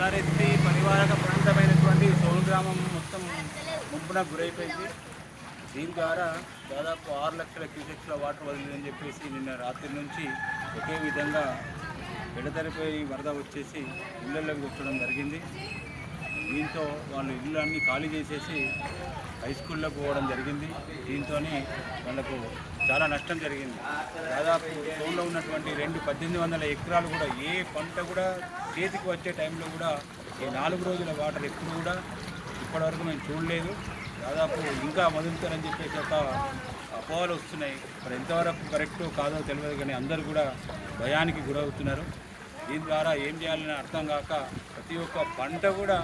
తుషారెత్తి పరివారక ప్రాంతమైనటువంటి సోను గ్రామం మొత్తం ముంపున గురైపోయింది. దీని ద్వారా దాదాపు ఆరు లక్షల క్యూసెక్స్ల వాటర్ వదిలిందని చెప్పేసి నిన్న రాత్రి నుంచి ఒకే విధంగా ఎడతెరిపోయి వరద వచ్చేసి ఇళ్ళలోకి వచ్చడం జరిగింది. దీంతో వాళ్ళు ఇల్లు అన్నీ ఖాళీ చేసేసి హై స్కూల్లో పోవడం జరిగింది. దీంతో వాళ్ళకు చాలా నష్టం జరిగింది. దాదాపు టౌన్లో ఉన్నటువంటి రెండు పద్దెనిమిది వందల ఎకరాలు కూడా ఏ పంట కూడా చేతికి వచ్చే టైంలో కూడా ఈ నాలుగు రోజుల వాటర్ ఎప్పుడు కూడా ఇప్పటివరకు మేము చూడలేదు. దాదాపు ఇంకా మొదలుతారని చెప్పేసి ఒక అపోహలు వస్తున్నాయి. మరి ఎంతవరకు కరెక్ట్ కాదో తెలియదు కానీ అందరూ కూడా భయానికి గురవుతున్నారు. దీని ద్వారా ఏం చేయాలని అర్థం కాక ప్రతి ఒక్క పంట కూడా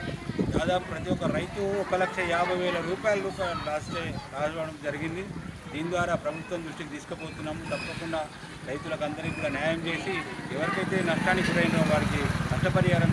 దాదాపు ప్రతి ఒక్క రైతు ఒక లక్ష యాభై వేల రూపాయల రూపాయలు రాస్తే రావడం జరిగింది. దీని ద్వారా ప్రభుత్వం దృష్టికి తీసుకుపోతున్నాము. తప్పకుండా రైతులకు అందరికీ కూడా న్యాయం చేసి ఎవరికైతే నష్టానికి గురైనో వారికి నష్టపరిహారం